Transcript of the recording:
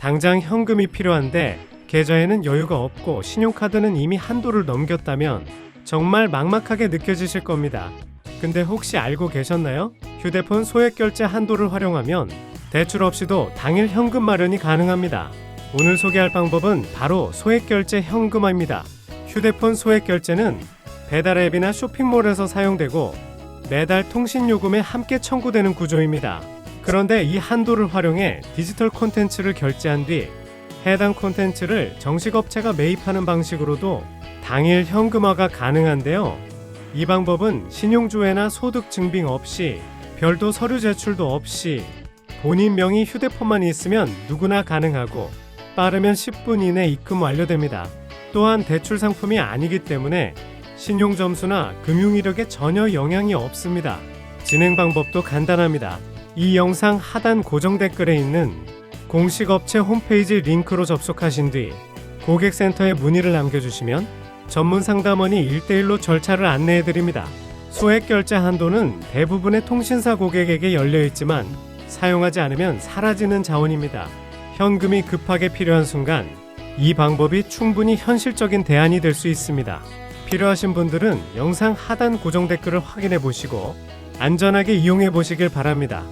당장 현금이 필요한데 계좌에는 여유가 없고 신용카드는 이미 한도를 넘겼다면 정말 막막하게 느껴지실 겁니다. 근데 혹시 알고 계셨나요? 휴대폰 소액 결제 한도를 활용하면 대출 없이도 당일 현금 마련이 가능합니다. 오늘 소개할 방법은 바로 소액 결제 현금화입니다. 휴대폰 소액 결제는 배달 앱이나 쇼핑몰에서 사용되고 매달 통신 요금에 함께 청구되는 구조입니다. 그런데 이 한도를 활용해 디지털 콘텐츠를 결제한 뒤 해당 콘텐츠를 정식 업체가 매입하는 방식으로도 당일 현금화가 가능한데요. 이 방법은 신용조회나 소득 증빙 없이 별도 서류 제출도 없이 본인 명의 휴대폰만 있으면 누구나 가능하고 빠르면 10분 이내 입금 완료됩니다. 또한 대출 상품이 아니기 때문에 신용 점수나 금융 이력에 전혀 영향이 없습니다. 진행 방법도 간단합니다. 이 영상 하단 고정 댓글에 있는 공식 업체 홈페이지 링크로 접속하신 뒤 고객센터에 문의를 남겨주시면 전문 상담원이 1대1로 절차를 안내해 드립니다. 소액 결제 한도는 대부분의 통신사 고객에게 열려 있지만 사용하지 않으면 사라지는 자원입니다. 현금이 급하게 필요한 순간 이 방법이 충분히 현실적인 대안이 될 수 있습니다. 필요하신 분들은 영상 하단 고정 댓글을 확인해 보시고 안전하게 이용해 보시길 바랍니다.